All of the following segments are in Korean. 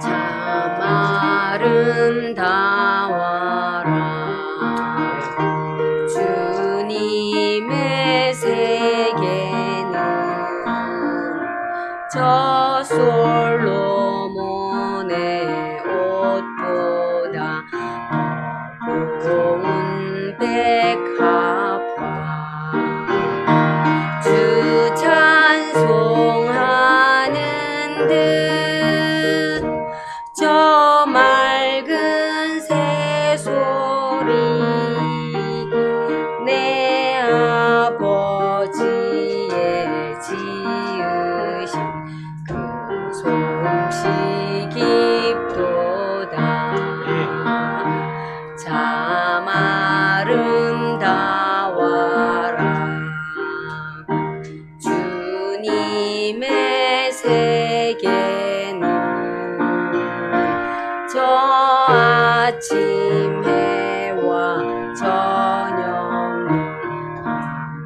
참 아름다워라. 주님의 세계는 저 솔로몬의 옷보다 叫。 아침 해와 저녁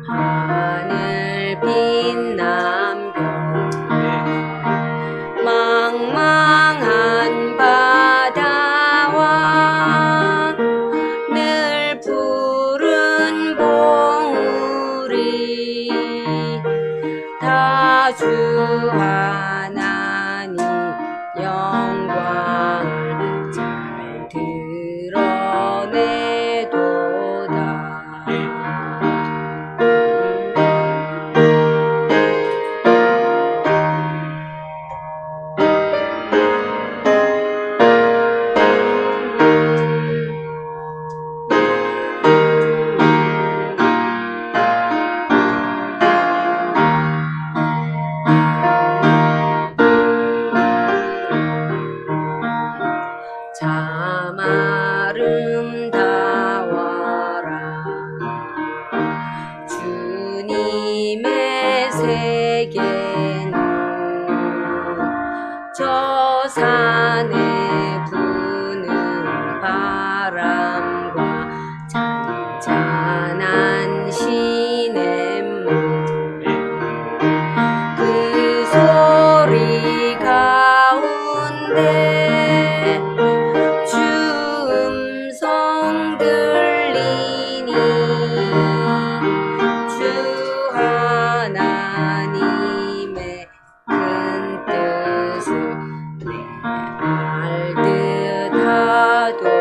하늘 빛난 별 망망한 바다와 늘 푸른 봉우리 다주 하나님 영광. 저 산에 부는 바람과 잔잔한 시냇물 그 소리 가운데 свято.